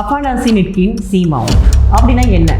அஃபானாசினிட்கின் C mount அப்படின்னா என்ன?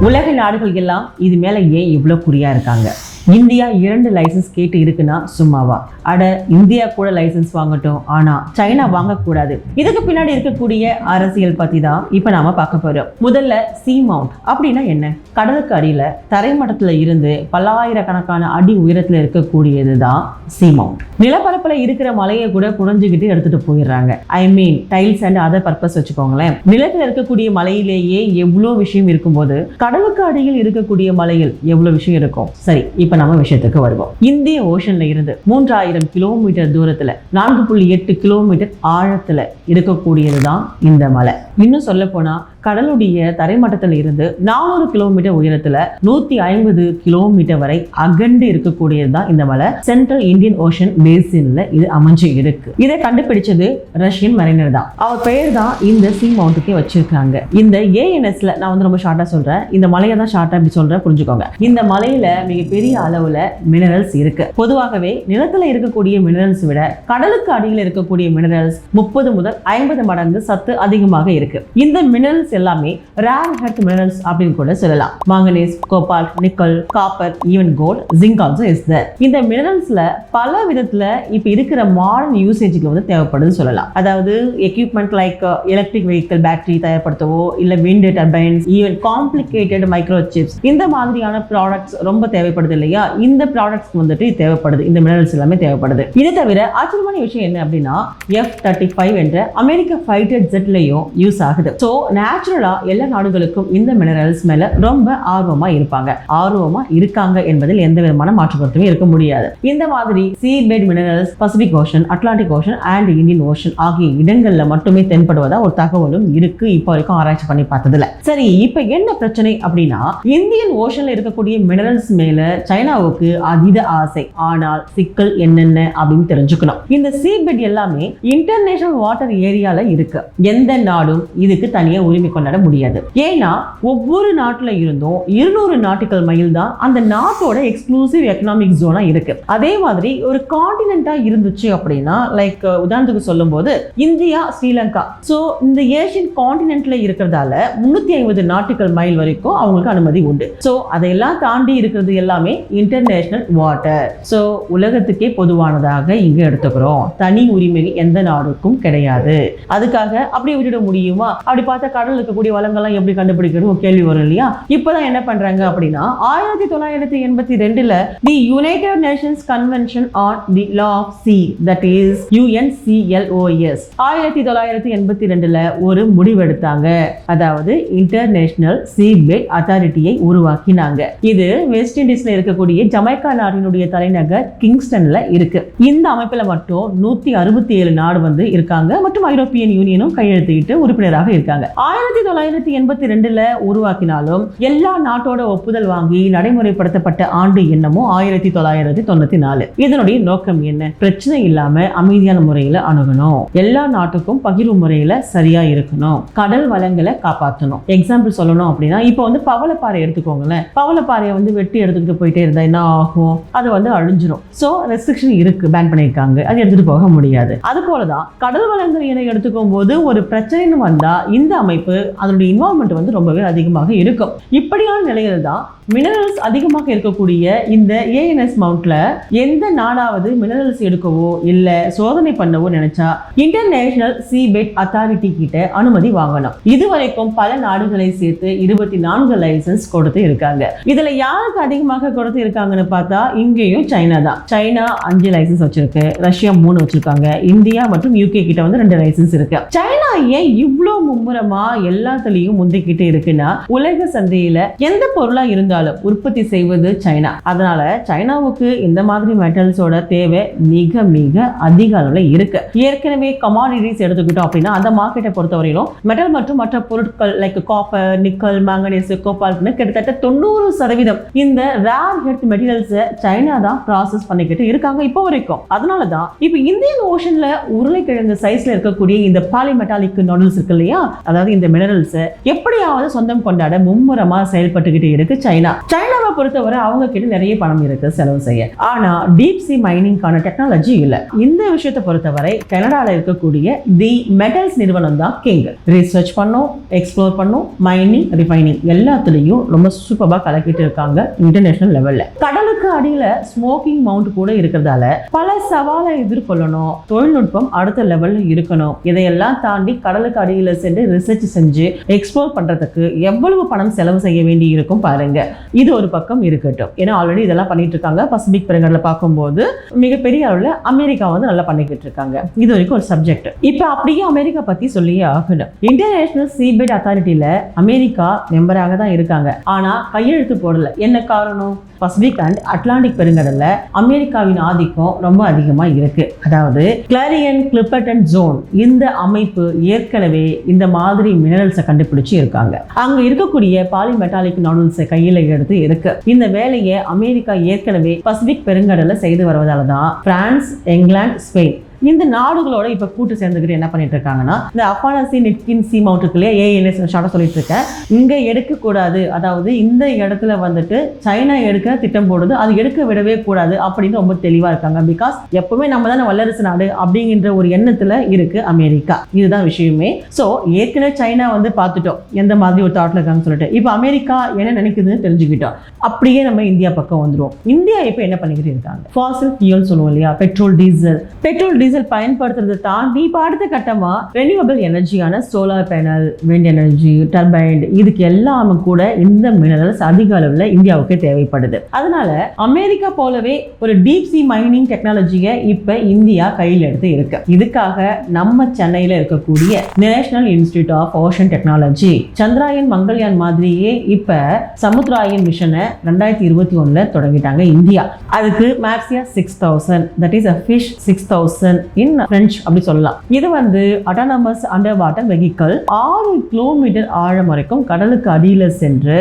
உலக நாடுகள் எல்லாம் இது மேல ஏன் இவ்வளோ குறியா இருக்காங்க? இந்தியா இரண்டு லைசன்ஸ் கேட்டு இருக்குன்னா சும்மாவா? அட இந்தியா கூட லைசன்ஸ் வாங்கட்டும். ஆனா சைனா வாங்கக்கூடாது. இதுக்கு பின்னாடி இருக்கக்கூடிய அரசியல் பத்தி தான் இப்ப நாம பார்க்க போறோம். முதல்ல சி மவுண்ட் அப்படின்னா என்ன? கடலுக்கு அடியில தரைமட்டத்துல இருந்து பல்லாயிரக்கணக்கான அடி உயரத்துல இருக்கக்கூடியது தான் சி மவுண்ட் நிலப்பரப்புல இருக்கிற மலையை கூட குறைஞ்சுக்கிட்டு எடுத்துட்டு போயிடுறாங்க. I mean tiles and other purpose வச்சுக்கோங்களேன். நிலத்துல இருக்கக்கூடிய மலையிலேயே எவ்வளோ விஷயம் இருக்கும்போது கடலுக்கு அடியில் இருக்கக்கூடிய மலையில் எவ்வளோ விஷயம் இருக்கும்? சரி இப்ப நம்ம விஷயத்துக்கு வருவோம். இந்திய ஓஷன்ல இருந்து மூன்றாயிரம் கிலோமீட்டர் தூரத்துல நான்கு புள்ளி எட்டு கிலோமீட்டர் ஆழத்துல இருக்கக்கூடியது தான் இந்த மலை. இன்னும் சொல்ல போனா கடலுடைய தரைமட்டத்தில் இருந்து நானூறு கிலோமீட்டர் உயரத்துல நூத்தி ஐம்பது கிலோமீட்டர் வரை அகண்டு இருக்கக்கூடியது தான் இந்த மலை. சென்ட்ரல் இந்தியன் ஓஷன் பேசின்ல இது அமைஞ்சு இருக்கு. இதை கண்டுபிடிச்சது ரஷ்யன் மரைனர் தான். அவர் பெயர் தான் இந்த சி மவுண்ட்டுக்கே வச்சிருக்காங்க. இந்த ஏஎன்எஸ்ல நான் வந்து ரொம்ப ஷார்ட்டா சொல்றேன். இந்த மலையை தான் ஷார்ட்டா இப்படி சொல்றேன் புரிஞ்சுக்கோங்க. இந்த மலையில மிகப்பெரிய அளவுல மினரல்ஸ் இருக்கு. பொதுவாகவே நிலத்துல இருக்கக்கூடிய மினரல்ஸ் விட கடலுக்கு அடியில் இருக்கக்கூடிய மினரல்ஸ் முப்பது முதல் ஐம்பது மடங்கு சத்து அதிகமாக இருக்கு. இந்த மினரல்ஸ் எல்லாமே ரேர் ஹெர்த் மினரல்ஸ் அப்படின்னு கூட சொல்லலாம். Manganese cobalt nickel copper even gold zinc also is there. இந்த மினரல்ஸ்ல பல விதத்துல இப்ப இருக்கிற மாடர்ன் யூசேஜுக்கு வந்து தேவைப்படுதுன்னு சொல்லலாம். அதாவது equipment like electric vehicle battery தயார்படுத்தவோ இல்ல wind turbines even complicated micro chips இந்த மாதிரியான ப்ராடக்ட்ஸ் ரொம்ப தேவைப்படுது இல்லையா? இந்த ப்ராடக்ட்ஸ் வந்துட்டு தேவைப்படுது. இந்த மினரல்ஸ் எல்லாமே தேவைப்படுது. இதை தவிர ஆச்சரியமான விஷயம் என்ன அப்படின்னா எஃப் தேர்ட்டி ஃபைவ் என்ற அமெரிக்க ஃபைட்டர் ஜெட்லையும் யூஸ் ஆகுது. ஸோ நேச்சுரலா நேச்சுரலா எல்லா நாடுகளுக்கும் இந்த மினரல்ஸ் மேல ரொம்ப ஆர்வமா இருப்பாங்க. ஆர்வமா இருக்காங்க என்பதில் எந்த விதமான மாற்று இருக்க முடியாது. இந்த மாதிரி seabed minerals Pacific Ocean Atlantic Ocean and Indian Ocean ஆகிய இடங்கள்ல மட்டுமே தென்படுவதா ஒரு தகவலும் இருக்கு. இப்போ வரைக்கும் ஆராய்ச்சி பண்ணி பார்த்ததுல சரி இப்ப என்ன பிரச்சனை அப்படின்னா இந்தியன் ஓஷன்ல இருக்கக்கூடிய மினரல்ஸ் மேல சைனாவுக்கு அதீத ஆசை. ஆனால் சிக்கல் என்னென்ன அப்படின்னு தெரிஞ்சுக்கணும். இந்த சீ பெட் எல்லாமே இன்டர்நேஷனல் வாட்டர் ஏரியால இருக்கு. எந்த நாடும் இதுக்கு தனியா உரிமை கொண்டாட முடியாது. ஏன்னா ஒவ்வொரு நாட்டில் இருந்தும் இருநூறு நாட்டுகள் மைல் தான் அந்த நாட்டோட எக்ஸ்க்ளூசிவ் எக்கனாமிக் ஜோனா இருக்கு. அதே மாதிரி ஒரு காண்டினென்ட்டா இருந்துச்சு அப்படின்னா லைக் உதாரணத்துக்கு சொல்லும்போது இந்தியா ஸ்ரீலங்கா. ஸோ இந்த ஏஷியன் காண்டினென்ட்ல இருக்கிறதால முன்னூற்றி ஐம்பது நாட்டுகள் மைல் வரைக்கும் அவங்களுக்கு அனுமதி உண்டு. ஸோ அதையெல்லாம் தாண்டி இருக்கிறது எல்லாமே இன்டர்நேஷனல் வாட்டர் ஸோ உலகத்துக்கே பொதுவானதாக இங்கே எடுத்துக்கிறோம். தனி உரிமை எந்த நாடுக்கும் கிடையாது. அதுக்காக அப்படி விட்டுட முடியுமா? அப்படி பார்த்தா கடல் இருக்கக்கூடிய வளங்கள்லாம் எப்படி கண்டுபிடிக்கணும் கேள்வி வரும் இல்லையா? இப்போதான் என்ன பண்றாங்க அப்படின்னா ஆயிரத்தி தொள்ளாயிரத்தி எண்பத்தி ரெண்டுல the United Nations convention on the law of sea that is UNCLOS ஆயிரத்தி தொள்ளாயிரத்தி எண்பத்தி ரெண்டுல ஒரு முடிவெடுத்தாங்க. அதாவது இன்டர்நேஷனல் சீபெட் அத்தாரிட்டியை உருவாக்கினாங்க. இது வெஸ்ட் இண்டீஸ்ல இருக்கக்கூடிய ஜமைக்கா நாட்டினுடைய தலைநகர் கிங்ஸ்டன்ல இருக்கு. இந்த அமைப்புல மட்டும் நூத்தி அறுபத்தி ஏழு நாடு வந்து இருக்காங்க. மற்றும் ஐரோப்பியன் யூனியனும் கையெழுத்திட்டு உறுப்பினராக இருக்காங்க. ஆயிரத்தி ஆயிரத்தி தொள்ளாயிரத்தி எண்பத்தி ரெண்டுல உருவாக்கினாலும் எல்லா நாட்டோட ஒப்புதல் வாங்கி நடைமுறைப்படுத்தப்பட்ட ஆண்டு என்னமோ ஆயிரத்தி தொள்ளாயிரத்தி தொண்ணூத்தி நாலு. இதனுடைய நோக்கம் என்ன? பிரச்சனை இல்லாம அமைதியான முறையில அணுகணும். எல்லா நாட்டுக்கும் பகிர்வு முறையில சரியா இருக்கணும். கடல் வளங்களை காப்பாற்றணும் எக்ஸாம்பிள் சொல்லணும் அப்படின்னா இப்போ வந்து பவளப்பாறை எடுத்துக்கோங்களேன். பவளப்பாறையை வந்து வெட்டி எடுத்துக்கிட்டு போயிட்டே இருந்தா என்ன ஆகும்? அது வந்து அழிஞ்சிரும். ஸோ ரெஸ்ட்ரிக்ஷன் இருக்கு. பேன் பண்ணியிருக்காங்க. அது எடுத்துட்டு போக முடியாது. அது போலதான் கடல் வளங்கள் என எடுத்துக்கும் போது ஒரு பிரச்சனைன்னு வந்தா இந்த அமைப்பு அதனுடைய இன்வால்மெண்ட் வந்து ரொம்பவே அதிகமாக இருக்கும். இப்படியான நிலையில் தான் மினரல்ஸ் அதிகமாக இருக்கக்கூடிய இந்த ஏஎன்எஸ் மவுண்ட்ல எந்த நாடாவது மினரல்ஸ் எடுக்கவோ இல்ல சோதனை பண்ணவோ நினைச்சா இன்டர்நேஷனல் சீபெட் அத்தாரிட்டி கிட்ட அனுமதி வாங்கணும். இதுவரைக்கும் பல நாடுகளை சேர்த்து இருபத்தி நான்கு லைசன்ஸ் கொடுத்து இருக்காங்க. இதுல யாருக்கு அதிகமாக கொடுத்து இருக்காங்கன்னு பார்த்தா இங்கேயும் சைனா தான். சைனா அஞ்சு லைசன்ஸ் வச்சிருக்கு. ரஷ்யா மூணு வச்சிருக்காங்க. இந்தியா மற்றும் யூகே கிட்ட வந்து ரெண்டு லைசன்ஸ் இருக்கு. சைனா ஏன் இவ்வளோ மும்முரமா எல்லாத்துலயும் முந்திக்கிட்டு இருக்குன்னா உலக சந்தையில எந்த பொருளா இருந்தாலும் உற்பத்தி செய்வது சைனா. அதனால சைனாவுக்கு இந்த மாதிரி மெட்டல்ஸோட தேவை மிக மிக அதிக அளவில் இருக்கு. ஏற்கனவே கமாடிட்டிஸ் எடுத்துக்கிட்டோம் அப்படின்னா அந்த மார்க்கெட்டை பொறுத்தவரையிலும் மெட்டல் மற்றும் மற்ற பொருட்கள் like copper nickel manganese cobalt கிட்டத்தட்ட தொண்ணூறு சதவீதம் இந்த ரேர் ஹெர்த் மெட்டீரியல்ஸை சைனா தான் ப்ராசஸ் பண்ணிக்கிட்டு இருக்காங்க இப்போ வரைக்கும். அதனால தான் இப்போ இந்தியன் ஓஷன்ல உருளைக்கிழங்கு சைஸ்ல இருக்கக்கூடிய இந்த பாலிமெட்டாலிக் நூடுல்ஸ் இருக்கு இல்லையா? அதாவது இந்த மினரல்ஸை எப்படியாவது சொந்தம் கொண்டாட மும்முரமா செயல்பட்டுக்கிட்டு இருக்கு சைனா. சைனா சைனாவை பொறுத்தவரை அவங்க கிட்ட நிறைய பணம் இருக்கு செலவு செய்ய. ஆனா டீப் சி மைனிங்கான டெக்னாலஜி இல்ல. இந்த விஷயத்தை பொறுத்தவரை கனடால இருக்கக்கூடிய தி மெட்டல்ஸ் நிறுவனம் தான் கிங் ரிசர்ச் பண்ணும் எக்ஸ்ப்ளோர் பண்ணும் மைனிங் ரிஃபைனிங் எல்லாத்துலயும் ரொம்ப சூப்பரா கலக்கிட்டு இருக்காங்க இன்டர்நேஷனல் லெவல்ல கடலுக்கு அடியில ஸ்மோக்கிங் மவுண்ட் கூட இருக்கிறதால பல சவாலை எதிர்கொள்ளணும் தொழில்நுட்பம் அடுத்த லெவல்ல இருக்கணும். இதையெல்லாம் தாண்டி கடலுக்கு அடியில சென்று ரிசர்ச் செஞ்சு எக்ஸ்ப்ளோர் பண்றதுக்கு எவ்வளவு பணம் செலவு செய்ய வேண்டி இருக்கும் பாருங்க. இது ஒரு பக்கம். இருக்கட்டும். ஏன்னா ஆல்ரெடி இதெல்லாம் பண்ணிட்டு இருக்காங்க. பசிபிக் பெருங்கடலை பார்க்கும்போது மிகப்பெரிய அளவில் அமெரிக்கா வந்து நல்லா பண்ணிக்கிட்டு இருக்காங்க. இது வரைக்கும் ஒரு சப்ஜெக்ட் இப்போ அப்படியே அமெரிக்கா பத்தி சொல்லியே ஆகணும். இன்டர்நேஷனல் சீபெட் அத்தாரிட்டியில அமெரிக்கா மெம்பராக தான் இருக்காங்க. ஆனா கையெழுத்து போடல. என்ன காரணம்? பசிபிக் அண்ட் அட்லாண்டிக் பெருங்கடல்ல அமெரிக்காவின் ஆதிக்கம் ரொம்ப அதிகமா இருக்கு. அதாவது கிளாரியன் கிளிப்பர்டன் ஜோன் இந்த அமைப்பு ஏற்கனவே இந்த மாதிரி மினரல்ஸை கண்டுபிடிச்சு இருக்காங்க. அங்க இருக்கக்கூடிய பாலிமெட்டாலிக் நாடுல்ஸை கையில எடுத்து இருக்கு. இந்த வேலையை அமெரிக்கா ஏற்கனவே பசிபிக் பெருங்கடல செய்து வருவதால தான் பிரான்ஸ் இங்கிலாந்து ஸ்பெயின் இந்த நாடுகளோட இப்போ கூட்டு சேர்ந்துக்கிட்டு என்ன பண்ணிட்டு இருக்காங்கன்னா இந்த அஃபானசி நிட்கின் சி மவுண்ட் இருக்கு இல்லையா ஏஎன்எஸ் ஷார்ட்டாக சொல்லிட்டு இருக்கேன் இங்கே எடுக்கக்கூடாது. அதாவது இந்த இடத்துல வந்துட்டு சைனா எடுக்க திட்டம் போடுது. அது எடுக்க விடவே கூடாது அப்படின்னு ரொம்ப தெளிவாக இருக்காங்க. பிகாஸ் எப்பவுமே நம்ம தானே வல்லரசு நாடு அப்படிங்கிற ஒரு எண்ணத்தில் இருக்கு அமெரிக்கா. இதுதான் விஷயமே. ஸோ ஏற்கனவே சைனா வந்து பார்த்துட்டோம். எந்த மாதிரி ஒரு தாட்டில் இருக்காங்கன்னு சொல்லிட்டு. இப்போ அமெரிக்கா என்ன நினைக்குதுன்னு தெரிஞ்சுக்கிட்டோம். அப்படியே நம்ம இந்தியா பக்கம் வந்துடுவோம் இந்தியா இப்போ என்ன பண்ணிக்கிட்டு இருக்காங்க? ஃபாசில் ஃபியூல் சொல்லுவோம் இல்லையா? பெட்ரோல் டீசல் பெட்ரோல் டீசல் பயன்படுத்துறதை தாண்டி இப்போ அடுத்த கட்டமா? Renewable எனர்ஜியான solar panel wind energy turbine இதுக்கு எல்லாமே கூட இந்த மினரல்ஸ் அதிக அளவில் இந்தியாவுக்கு தேவைப்படுது. அதனால அமெரிக்கா போலவே ஒரு டீப் சி மைனிங் டெக்னாலஜியை இப்போ இந்தியா கையில் எடுத்து இருக்கு. இதுக்காக நம்ம சென்னையில் இருக்கக்கூடிய National Institute of Ocean Technology Chandrayaan Mangalyaan மாதிரியே இப்போ சமுத்ராயன் மிஷனை ரெண்டாயிரத்தி இருபத்தி ஒன்றில் தொடங்கிட்டாங்க இந்தியா. அதுக்கு மேக்ஸியா six thousand that is a fish six thousand in French அப்படி சொல்லலாம். இது வந்து அட்டானமஸ் அண்டர் வாட்டர் வெஹிக்கல் ஆறு கிலோமீட்டர் ஆழம் வரைக்கும் கடலுக்கு அடியில் சென்று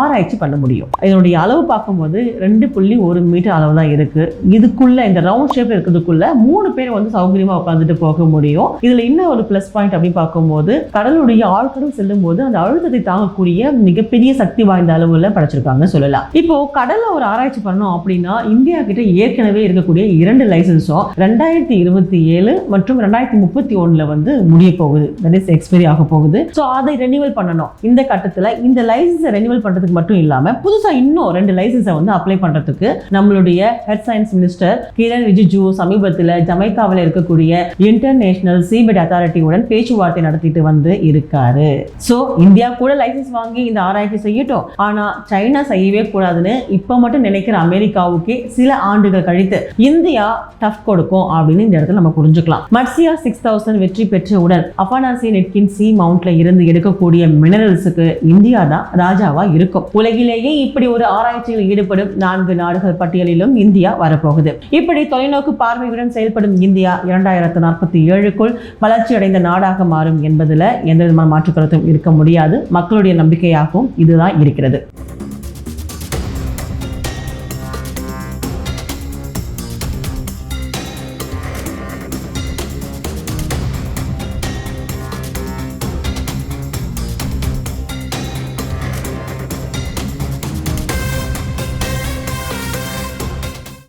ஆராய்ச்சி பண்ண முடியும். இதனுடைய அளவு பார்க்கும்போது ரெண்டு புள்ளி ஒரு மீட்டர் அளவு தான் இருக்கு. இதுக்குள்ள இந்த ரவுண்ட் ஷேப் இருக்கிறதுக்குள்ள மூணு பேர் வந்து சௌகரியமா உட்காந்துட்டு போக முடியும். இதுல இன்னும் ஒரு ப்ளஸ் பாயிண்ட் அப்படின்னு பார்க்கும்போது கடலுடைய ஆழ்கடல் செல்லும் போது அந்த அழுத்தத்தை தாங்கக்கூடிய மிகப்பெரிய சக்தி வாய்ந்த அளவுல படைச்சிருக்காங்க சொல்லலாம். இப்போ கடல்ல ஒரு ஆராய்ச்சி பண்ணோம் அப்படின்னா இந்தியா கிட்ட ஏற்கனவே இருக்கக்கூடிய இரண்டு லைசன்ஸும் ரெண்டாயிரத்தி இருபது இருபத்தி ஏழு மற்றும் ரெண்டாயிரத்தி முப்பத்தி ஒன்னுல வந்து முடிய போகுது தட் இஸ் எக்ஸ்பைரி ஆக போகுது. ஸோ அதை ரெனியூவல் பண்ணணும். இந்த கட்டத்துல இந்த லைசன்ஸை ரெனியூவல் பண்றதுக்கு மட்டும் இல்லாம புதுசா இன்னும் ரெண்டு லைசன்ஸை வந்து அப்ளை பண்றதுக்கு நம்மளுடைய head science minister Kiran Rijiju சமீபத்தில் ஜமைக்காவில் இருக்கக்கூடிய இன்டர்நேஷனல் சிபிட் அத்தாரிட்டியுடன் பேச்சுவார்த்தை நடத்திட்டு வந்து இருக்காரு. ஸோ இந்தியா கூட லைசன்ஸ் வாங்கி இந்த ஆராய்ச்சி செய்யட்டும். ஆனா சைனா செய்யவே கூடாதுன்னு இப்போ மட்டும் நினைக்கிற அமெரிக்காவுக்கே சில ஆண்டுகள் கழித்து இந்தியா டஃப் கொடுக்கும் அப்படின்னு இந்த இடத்துல நம்ம புரிஞ்சுக்கலாம். மர்சியா சிக்ஸ் தௌசண்ட் வெற்றி பெற்றவுடன் அஃபானாசி நெட்கின் சி மவுண்ட்ல இருந்து எடுக்கக்கூடிய மினரல்ஸுக்கு இந்தியா தான் ராஜாவா இருக்கும். உலகிலேயே இப்படி ஒரு ஆராய்ச்சியில் ஈடுபடும் நான்கு நாடுகள் பட்டியலிலும் இந்தியா வரப்போகுது. இப்படி தொலைநோக்கு பார்வையுடன் செயல்படும் இந்தியா இரண்டாயிரத்து நாற்பத்தி ஏழுக்குள் வளர்ச்சி அடைந்த நாடாக மாறும் என்பதுல எந்த விதமான மாற்றுக்கருத்தும் இருக்க முடியாது. மக்களுடைய நம்பிக்கையாகவும் இதுதான் இருக்கிறது.